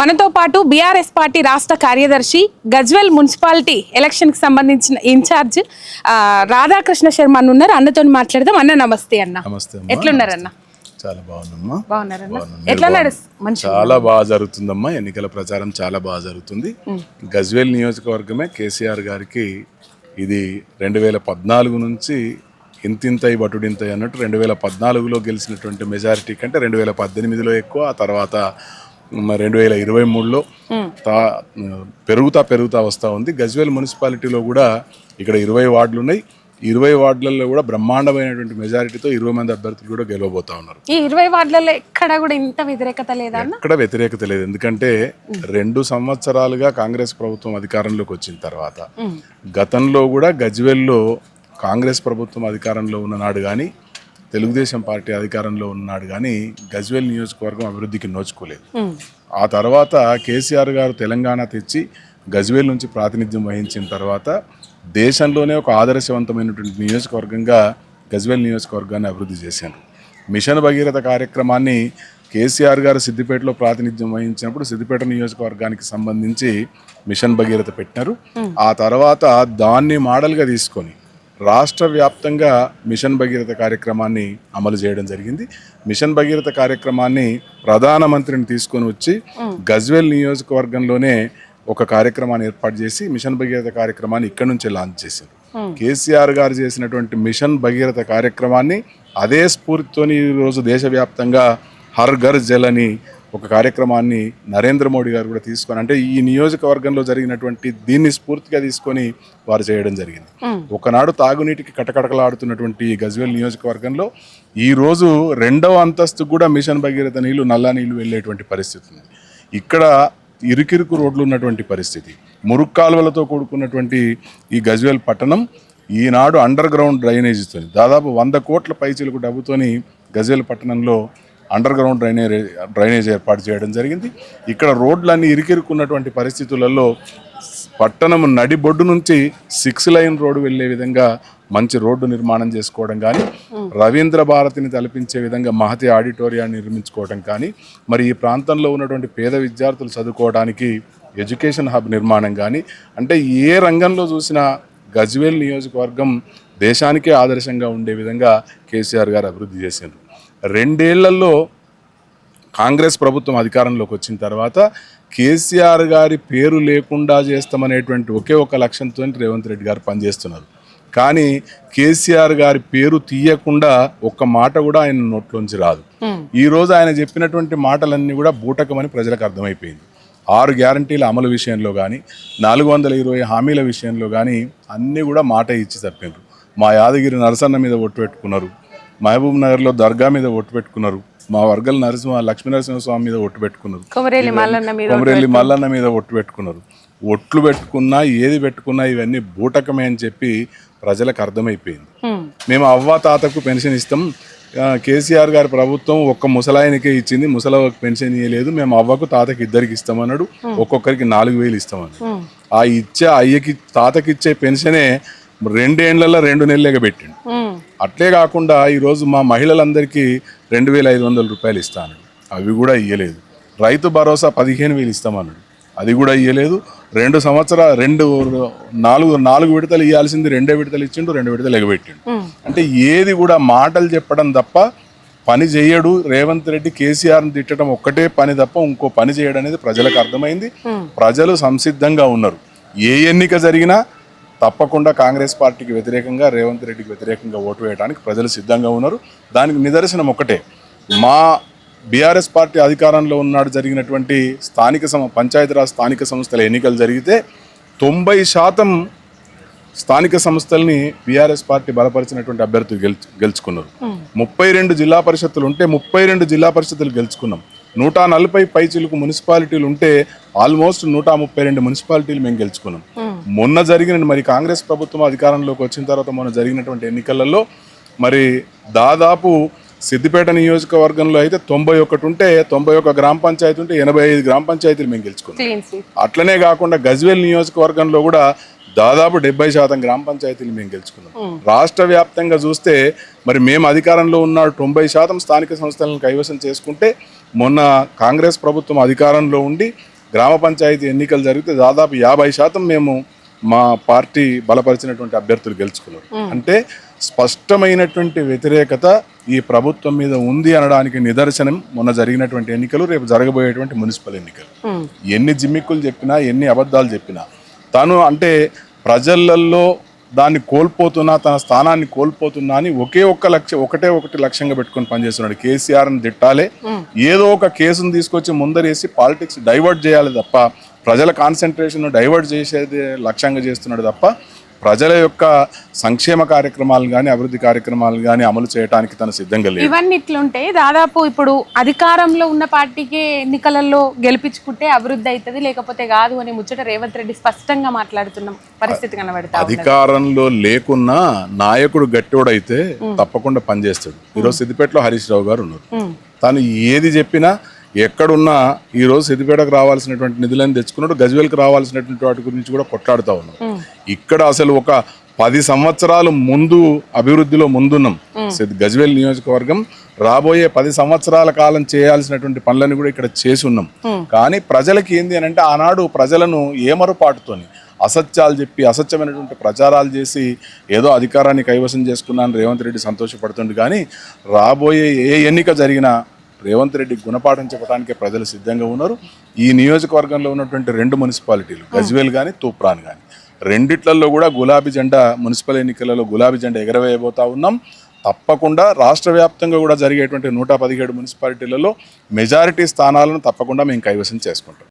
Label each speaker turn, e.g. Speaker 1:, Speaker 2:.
Speaker 1: మనతో పాటు BRS party రాష్ట్ర కార్యదర్శి గజ్వెల్ మున్సిపాలిటీ ఎలక్షన్కి సంబంధించిన ఇన్ఛార్జ్ రాధాకృష్ణ శర్మ అని ఉన్నారు. అన్నతో మాట్లాడదాం. అన్న నమస్తే అన్న. ఎట్లున్నారన్న?
Speaker 2: చాలా బాగుందమ్మా.
Speaker 1: బాగున్నారన్న. ఎట్లా
Speaker 2: చాలా బాగా జరుగుతుందమ్మా. ఎన్నికల ప్రచారం చాలా బాగా జరుగుతుంది. గజ్వేల్ నియోజకవర్గమే కేసీఆర్ గారికి ఇది రెండు వేల పద్నాలుగు నుంచి ఇంతింతై బటుడింతై అన్నట్టు రెండు వేల పద్నాలుగులో గెలిచినటువంటి మెజారిటీ కంటే రెండు వేల పద్దెనిమిదిలో ఎక్కువ ఆ తర్వాత రెండు వేల ఇరవై మూడులో తా పెరుగుతా పెరుగుతా వస్తూ ఉంది. గజ్వేల్ మున్సిపాలిటీలో కూడా ఇక్కడ ఇరవై వార్డులు ఉన్నాయి ఇరవై వార్డులలో కూడా బ్రహ్మాండమైనటువంటి మెజారిటీతో ఇరవై మంది అభ్యర్థులు కూడా గెలవబోతా ఉన్నారు.
Speaker 1: ఈ ఇరవై వార్డులలో ఎక్కడ కూడా ఇంత వ్యతిరేకత లేదా
Speaker 2: ఎక్కడ వ్యతిరేకత లేదు. ఎందుకంటే రెండు సంవత్సరాలుగా కాంగ్రెస్ ప్రభుత్వం అధికారంలోకి వచ్చిన తర్వాత గతంలో కూడా గజ్వెల్లో కాంగ్రెస్ ప్రభుత్వం అధికారంలో ఉన్ననాడు కానీ తెలుగుదేశం పార్టీ అధికారంలో ఉన్నాడు కానీ గజ్వెల్ నియోజకవర్గం అభివృద్ధికి నోచుకోలేదు. ఆ తర్వాత కేసీఆర్ గారు తెలంగాణ తెచ్చి గజ్వేల్ నుంచి ప్రాతినిధ్యం వహించిన తర్వాత దేశంలోనే ఒక ఆదర్శవంతమైనటువంటి నియోజకవర్గంగా గజ్వేల్ నియోజకవర్గాన్ని అభివృద్ధి చేశారు. మిషన్ భగీరథ కార్యక్రమాన్ని కేసీఆర్ గారు సిద్దిపేటలో ప్రాతినిధ్యం వహించినప్పుడు సిద్దిపేట నియోజకవర్గానికి సంబంధించి మిషన్ భగీరథ పెట్టినారు. ఆ తర్వాత దాన్ని మోడల్గా తీసుకొని రాష్ట్ర వ్యాప్తంగా మిషన్ భగీరథ కార్యక్రమాన్ని అమలు చేయడం జరిగింది. మిషన్ భగీరథ కార్యక్రమాన్ని ప్రధానమంత్రిని తీసుకొని వచ్చి గజ్వేల్ నియోజకవర్గంలోనే ఒక కార్యక్రమాన్ని ఏర్పాటు చేసి మిషన్ భగీరథ కార్యక్రమాన్ని ఇక్కడ నుంచే లాంచ్ చేశారు. కేసీఆర్ గారు చేసినటువంటి మిషన్ భగీరథ కార్యక్రమాన్ని అదే స్ఫూర్తితోని ఈరోజు దేశవ్యాప్తంగా హర్ ఘర్ జల్ అని ఒక కార్యక్రమాన్ని నరేంద్ర మోడీ గారు కూడా తీసుకొని అంటే ఈ నియోజకవర్గంలో జరిగినటువంటి దీన్ని స్ఫూర్తిగా తీసుకొని వారు చేయడం జరిగింది. ఒకనాడు తాగునీటికి కటకటకలాడుతున్నటువంటి గజ్వేల్ నియోజకవర్గంలో ఈ రోజు రెండవ అంతస్తు కూడా మిషన్ భగీరథ నీళ్ళు నల్లా నీళ్ళు వెళ్ళేటువంటి పరిస్థితి ఉంది. ఇక్కడ ఇరుకిరుకు రోడ్లు ఉన్నటువంటి పరిస్థితి మురుగు కాలువలతో కూడుకున్నటువంటి ఈ గజ్వేల్ పట్టణం ఈనాడు అండర్ గ్రౌండ్ డ్రైనేజీతో దాదాపు వంద కోట్ల పైచీలకు డబ్బుతోని గజ్వేల్ పట్టణంలో అండర్ గ్రౌండ్ డ్రైనేజ్ డ్రైనేజ్ ఏర్పాటు చేయడం జరిగింది. ఇక్కడ రోడ్లన్నీ ఇరికిరుకున్నటువంటి పరిస్థితులలో పట్టణం నడిబొడ్డు నుంచి సిక్స్ లైన్ రోడ్డు వెళ్ళే విధంగా మంచి రోడ్డు నిర్మాణం చేసుకోవడం కానీ రవీంద్ర భారతిని తలపించే విధంగా మహతి ఆడిటోరియాన్ని నిర్మించుకోవడం కానీ మరి ఈ ప్రాంతంలో ఉన్నటువంటి పేద విద్యార్థులు చదువుకోవడానికి ఎడ్యుకేషన్ హబ్ నిర్మాణం కానీ అంటే ఏ రంగంలో చూసినా గజ్వేల్ నియోజకవర్గం దేశానికే ఆదర్శంగా ఉండే విధంగా కేసీఆర్ గారు అభివృద్ధి చేశారు రెండేళ్ళలో కాంగ్రెస్ ప్రభుత్వం అధికారంలోకి వచ్చిన తర్వాత కేసీఆర్ గారి పేరు లేకుండా చేస్తామనేటువంటి ఒకే ఒక లక్ష్యంతో రేవంత్ రెడ్డి గారు పనిచేస్తున్నారు. కానీ కేసీఆర్ గారి పేరు తీయకుండా ఒక్క మాట కూడా ఆయన నోట్లోంచి రాదు. ఈ రోజు ఆయన చెప్పినటువంటి మాటలన్నీ కూడా బూటకమని ప్రజలకు అర్థమైపోయింది. ఆరు గ్యారంటీల అమలు విషయంలో కానీ నాలుగు వందల ఇరవై హామీల విషయంలో కానీ అన్నీ కూడా మాట ఇచ్చి తప్పినారు మా యాదగిరి నరసన్న మీద ఒట్టు పెట్టుకున్నారు. మహబూబ్ నగర్లో దర్గా మీద ఒట్టు పెట్టుకున్నారు. మా వర్గల నరసింహ లక్ష్మీ నరసింహస్వామి మీద ఒట్టు పెట్టుకున్నారు.
Speaker 1: కొమరేలి మల్లన్న మీద
Speaker 2: కొమరెల్లి మల్లన్న మీద ఒట్టు పెట్టుకున్నారు. ఒట్లు పెట్టుకున్నా ఏది పెట్టుకున్నా ఇవన్నీ బూటకమే అని చెప్పి ప్రజలకు అర్థమైపోయింది. మేము అవ్వ తాతకు పెన్షన్ ఇస్తాం. కేసీఆర్ గారి ప్రభుత్వం ఒక్క ముసలాయనకే ఇచ్చింది. ముసలవ్వకు పెన్షన్ ఇవ్వలేదు మేము అవ్వకు తాతకి ఇద్దరికి ఇస్తామన్నాడు ఒక్కొక్కరికి నాలుగు వేలు ఇస్తామన్నాడు ఆ ఇచ్చే అయ్యకి తాతకి ఇచ్చే పెన్షనే రెండేళ్ళలో రెండు నెలలుగా పెట్టిండు. అట్లే కాకుండా ఈరోజు మా మహిళలందరికీ రెండు వేల ఐదు వందల రూపాయలు ఇస్తాను. అవి కూడా ఇయ్యలేదు. రైతు భరోసా పదిహేను వేలు ఇస్తామన్నాడు. అది కూడా ఇయ్యలేదు. రెండు సంవత్సరాల రెండు నాలుగు నాలుగు విడతలు ఇవ్వాల్సింది రెండే విడతలు ఇచ్చిండు రెండు విడతలు ఎగబెట్టిండు. అంటే ఏది కూడా మాటలు చెప్పడం తప్ప పని చేయడు. రేవంత్ రెడ్డి కేసీఆర్ని తిట్టడం ఒక్కటే పని తప్ప ఇంకో పని చేయడం అనేది ప్రజలకు అర్థమైంది. ప్రజలు సంసిద్ధంగా ఉన్నారు. ఏ ఎన్నిక జరిగినా తప్పకుండా కాంగ్రెస్ పార్టీకి వ్యతిరేకంగా రేవంత్ రెడ్డికి వ్యతిరేకంగా ఓటు వేయడానికి ప్రజలు సిద్ధంగా ఉన్నారు. దానికి నిదర్శనం ఒకటే మా బీఆర్ఎస్ పార్టీ అధికారంలో ఉన్నాడు జరిగినటువంటి స్థానిక సమ పంచాయతీరాజ్ స్థానిక సంస్థల ఎన్నికలు జరిగితే తొంభై శాతం స్థానిక సంస్థల్ని బీఆర్ఎస్ పార్టీ బలపరిచినటువంటి అభ్యర్థులు గెలుచు గెలుచుకున్నారు. ముప్పై రెండు జిల్లా పరిషత్తులు ఉంటే ముప్పై రెండు జిల్లా పరిషత్తులు గెలుచుకున్నాం. నూట నలభై పైచిలకు మున్సిపాలిటీలు ఉంటే ఆల్మోస్ట్ నూట ముప్పై రెండు మున్సిపాలిటీలు మేము గెలుచుకున్నాం. మొన్న జరిగిన మరి కాంగ్రెస్ ప్రభుత్వం అధికారంలోకి వచ్చిన తర్వాత మొన్న జరిగినటువంటి ఎన్నికలలో మరి దాదాపు సిద్దిపేట నియోజకవర్గంలో అయితే తొంభై ఒకటి ఉంటే తొంభై ఒక గ్రామ పంచాయతీ ఉంటే ఎనభై ఐదు గ్రామ పంచాయతీలు మేము గెలుచుకున్నాం. అట్లనే కాకుండా గజ్వేల్ నియోజకవర్గంలో కూడా దాదాపు డెబ్బై శాతం గ్రామ పంచాయతీలు మేము గెలుచుకున్నాం. రాష్ట్ర వ్యాప్తంగా చూస్తే మరి మేము అధికారంలో ఉన్న తొంభై శాతం స్థానిక సంస్థలను కైవసం చేసుకుంటే మొన్న కాంగ్రెస్ ప్రభుత్వం అధికారంలో ఉండి గ్రామ పంచాయతీ ఎన్నికలు జరిగితే దాదాపు యాభై శాతం మేము మా పార్టీ బలపరిచినటువంటి అభ్యర్థులు గెలుచుకున్నారు. అంటే స్పష్టమైనటువంటి వ్యతిరేకత ఈ ప్రభుత్వం మీద ఉంది అనడానికి నిదర్శనం మొన్న జరిగినటువంటి ఎన్నికలు రేపు జరగబోయేటువంటి మున్సిపల్ ఎన్నికలు. ఎన్ని జిమ్మిక్కులు చెప్పినా ఎన్ని అబద్ధాలు చెప్పినా తను అంటే ప్రజలల్లో దాన్ని కోల్పోతున్నా తన స్థానాన్ని కోల్పోతున్నా అని ఒకే ఒక్క లక్ష్యం ఒకటే ఒకటి లక్ష్యంగా పెట్టుకొని పనిచేస్తున్నాడు. కేసీఆర్ని తిట్టాలి. ఏదో ఒక కేసును తీసుకొచ్చి ముందరేసి పాలిటిక్స్ డైవర్ట్ చేయాలి తప్ప ప్రజల కాన్సన్ట్రేషన్ డైవర్ట్ చేసేది లక్ష్యంగా చేస్తున్నాడు తప్ప ప్రజల యొక్క సంక్షేమ కార్యక్రమాలు కానీ అభివృద్ధి కార్యక్రమాలు కానీ అమలు చేయడానికి తను సిద్ధంగా లేదు.
Speaker 1: ఇవన్నీ ఇట్లుంటే దాదాపు ఇప్పుడు అధికారంలో ఉన్న పార్టీకే ఎన్నికలలో గెలిపించుకుంటే అభివృద్ధి అవుతుంది లేకపోతే కాదు అని ముచ్చట రేవంత్ రెడ్డి స్పష్టంగా మాట్లాడుతున్న పరిస్థితి కనబడతా.
Speaker 2: అధికారంలో లేకున్నా నాయకుడు గట్టోడైతే తప్పకుండా పనిచేస్తాడు. ఈరోజు సిద్దిపేటలో హరీష్ రావు గారు ఉన్నారు. తను ఏది చెప్పినా ఎక్కడున్నా ఈరోజు సిద్దిపేటకు రావాల్సినటువంటి నిధులను తెచ్చుకున్నాడు గజ్వేల్కి రావాల్సినటువంటి వాటి గురించి కూడా కొట్లాడుతూ ఉన్నాడు. ఇక్కడ అసలు ఒక పది సంవత్సరాలు ముందు అభివృద్ధిలో ముందున్నాం. గజ్వేల్ నియోజకవర్గం రాబోయే పది సంవత్సరాల కాలం చేయాల్సినటువంటి పనులను కూడా ఇక్కడ చేసి ఉన్నాం. కానీ ప్రజలకి ఏంది అని అంటే ఆనాడు ప్రజలను ఏమరుపాటుతోని అసత్యాలు చెప్పి అసత్యమైనటువంటి ప్రచారాలు చేసి ఏదో అధికారాన్ని కైవసం చేసుకున్నాను రేవంత్ రెడ్డి సంతోషపడుతుంది కానీ రాబోయే ఏ ఎన్నిక జరిగినా రేవంత్ రెడ్డి గుణపాఠం చెప్పడానికే ప్రజలు సిద్ధంగా ఉన్నారు. ఈ నియోజకవర్గంలో ఉన్నటువంటి రెండు మున్సిపాలిటీలు గజ్వేల్ కానీ తూప్రాన్ కానీ రెండిట్లలో కూడా గులాబీ జెండా మున్సిపల్ ఎన్నికలలో గులాబీ జెండా ఎగరవేయబోతా ఉన్నాం. తప్పకుండా రాష్ట్ర వ్యాప్తంగా కూడా జరిగేటువంటి నూట పదిహేడు మున్సిపాలిటీలలో మెజారిటీ స్థానాలను తప్పకుండా మేము కైవసం చేసుకుంటాం.